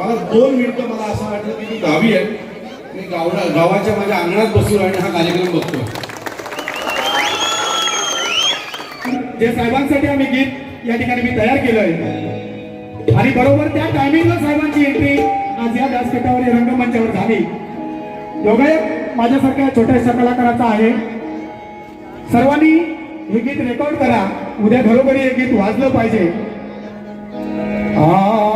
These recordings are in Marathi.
मला दोन मिनिटं मला असं वाटलं की मी गावी आहे. मी गावडा गावाच्या माझ्या अंगणात बसून आणि हा कार्यक्रम बघतो. जे साहेबांसाठी आम्ही गीत या ठिकाणी मी तयार केलं आहे. आणि बरोबर त्या टायमिंगला साहेबांची एंट्री आज या व्यासपीठावर रंगमंचावर झाली. दोघे माझ्यासारख्या छोट्याशा कलाकाराचा आहे. सर्वांनी हे गीत रेकॉर्ड करा. उद्या घरोघरी हे गीत वाजलं पाहिजे. हा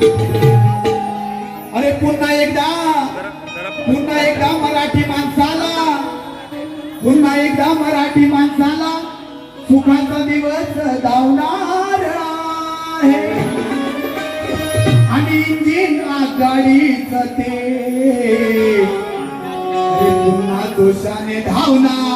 अरे पुन्हा एकदा. पुन्हा एकदा मराठी माणसाला. पुन्हा एकदा मराठी माणसाला सुखाचा दिवस धावणार आहे. आणि इंजिन आघाडीच ते. पुन्हा दोषाने धावणार.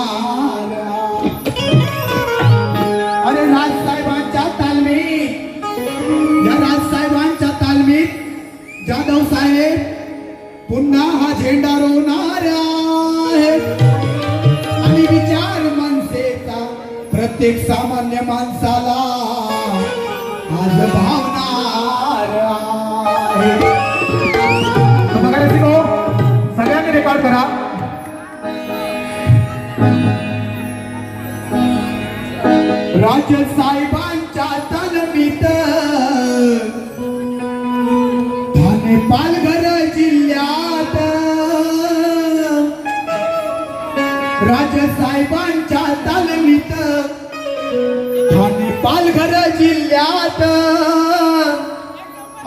प्रत्येक सामान्य माणसाला आज भावणार सगळ्यांनी रेकॉर्ड करा. राज साहेबांच्या तलमीत ठाणे पाल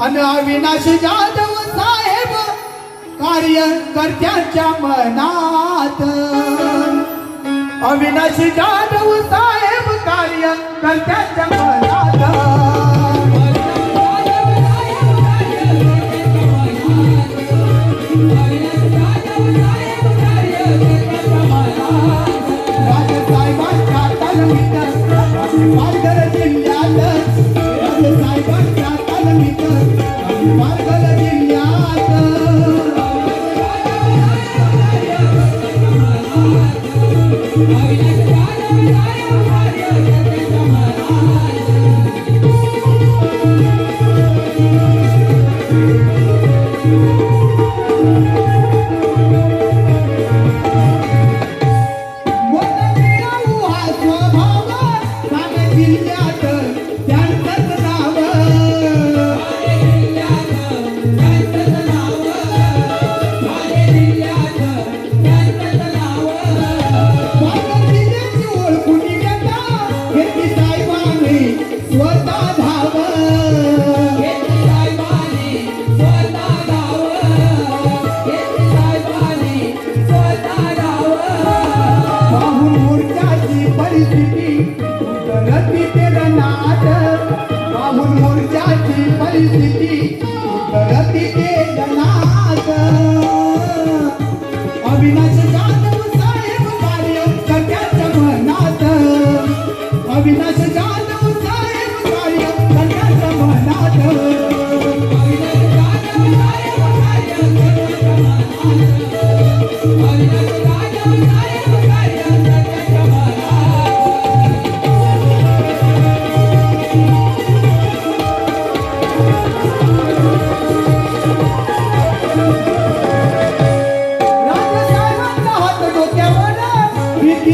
अन अविनाश जाधव साहेब कार्यकर्त्यांच्या मनात. अविनाश जाधव साहेब कार्यकर्त्यांच्या Thank you.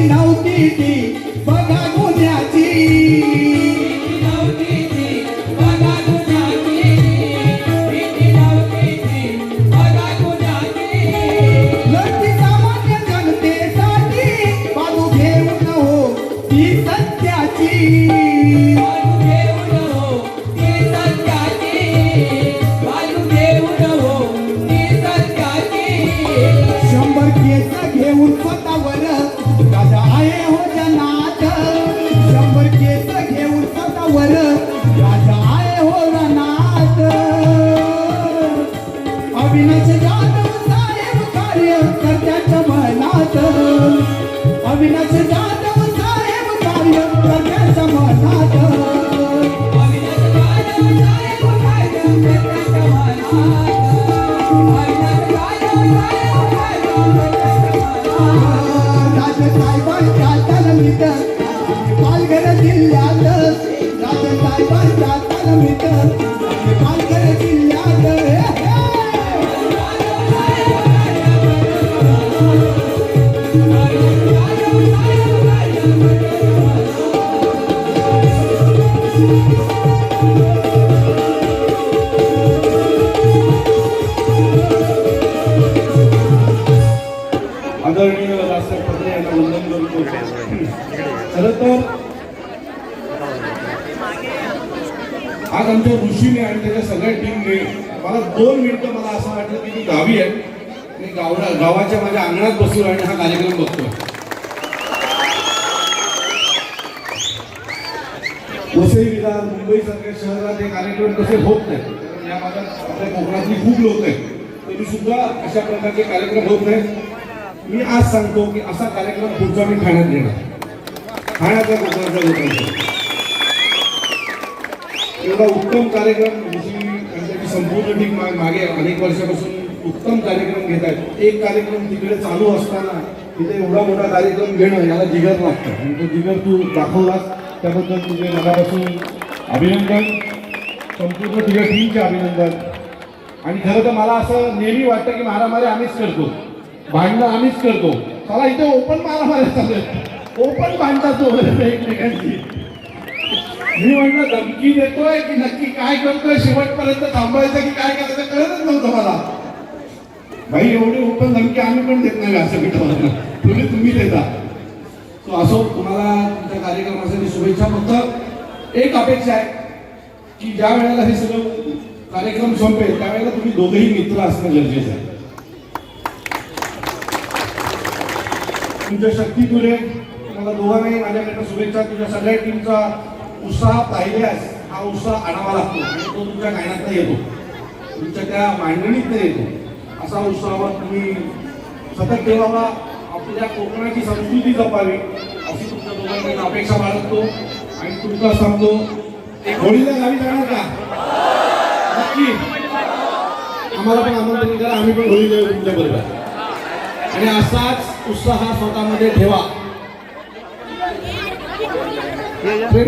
नव्हती ती. अविनाश खरं तर आज आमच्या ऋषीने आणि त्याच्या सगळ्या टीमने मला दोन मिनिटं मला असं वाटलं की मी गावी आहे. मी गावडा गावाच्या माझ्या अंगणात बसून आणि हा कार्यक्रम बघतोय. वसई विधान मुंबईसारख्या शहरात हे कार्यक्रम कसे होत नाही. कारण या भागात आपल्या कोकणातली खूप लोक आहेत. तरी सुद्धा अशा प्रकारचे कार्यक्रम होत नाहीत. मी आज सांगतो की असा कार्यक्रम पुढचा मी ठाण्यात घेणार. खाण्याचा प्रकारचा लोकांचा एवढा उत्तम कार्यक्रम ऋषी संपूर्ण टीम मागे अनेक वर्षापासून उत्तम कार्यक्रम घेत आहेत. एक कार्यक्रम तिकडे चालू असताना तिथे एवढा मोठा कार्यक्रम घेणं याला जिगर लागतं. आणि तो जिगर तू दाखवलास त्याबद्दल तुझे मनापासून अभिनंदन. संपूर्ण तुझ्या टीमचे अभिनंदन. आणि खरं तर मला असं नेहमी वाटतं की मारामारी आम्हीच करतो. भांडणं आम्हीच करतो. चला इथे ओपन मारामारी चालू आहे ओपन बांधतात एकमेकांची. मी म्हटलं धमकी देतोय की नक्की काय करतोय? शेवटपर्यंत थांबायचं की काय करायचं कळतच नव्हतं मला. भाई एवढी ओपन धमकी आम्ही पण देत नाही असं व्यासपीठावर तुम्ही तुम्ही देता. तो असो तुम्हाला तुमच्या कार्यक्रमासाठी शुभेच्छा फक्त एक अपेक्षा आहे की ज्या वेळेला हे सगळं कार्यक्रम संपेल त्यावेळेला तुम्ही दोघेही मित्र असणं गरजेचं आहे. तुमच्या शक्ती तुरे तुम्हाला दोघांनाही माझ्याकडनं शुभेच्छा तुझ्या सगळ्या टीमचा उत्साह पाहिल्यास हा उत्साह आणावा लागतो. आणि तो तुमच्या गायनात येतो. तुमच्या त्या मांडणीत येतो. असा उत्साह तुम्ही सतत ठेवावा. आपल्या कोकणाची संस्कृती जपावी अशी तुमच्या दोघांकडून अपेक्षा बाळगतो. आणि तुमचा सांगतो होळीला गावी जाणार का? नक्की. आम्हाला पण आमंत्रण करा आम्ही पण होळी जाऊ तुमच्या बरोबर. आणि असाच उत्साह स्वतःमध्ये ठेवा. Yeah, yeah.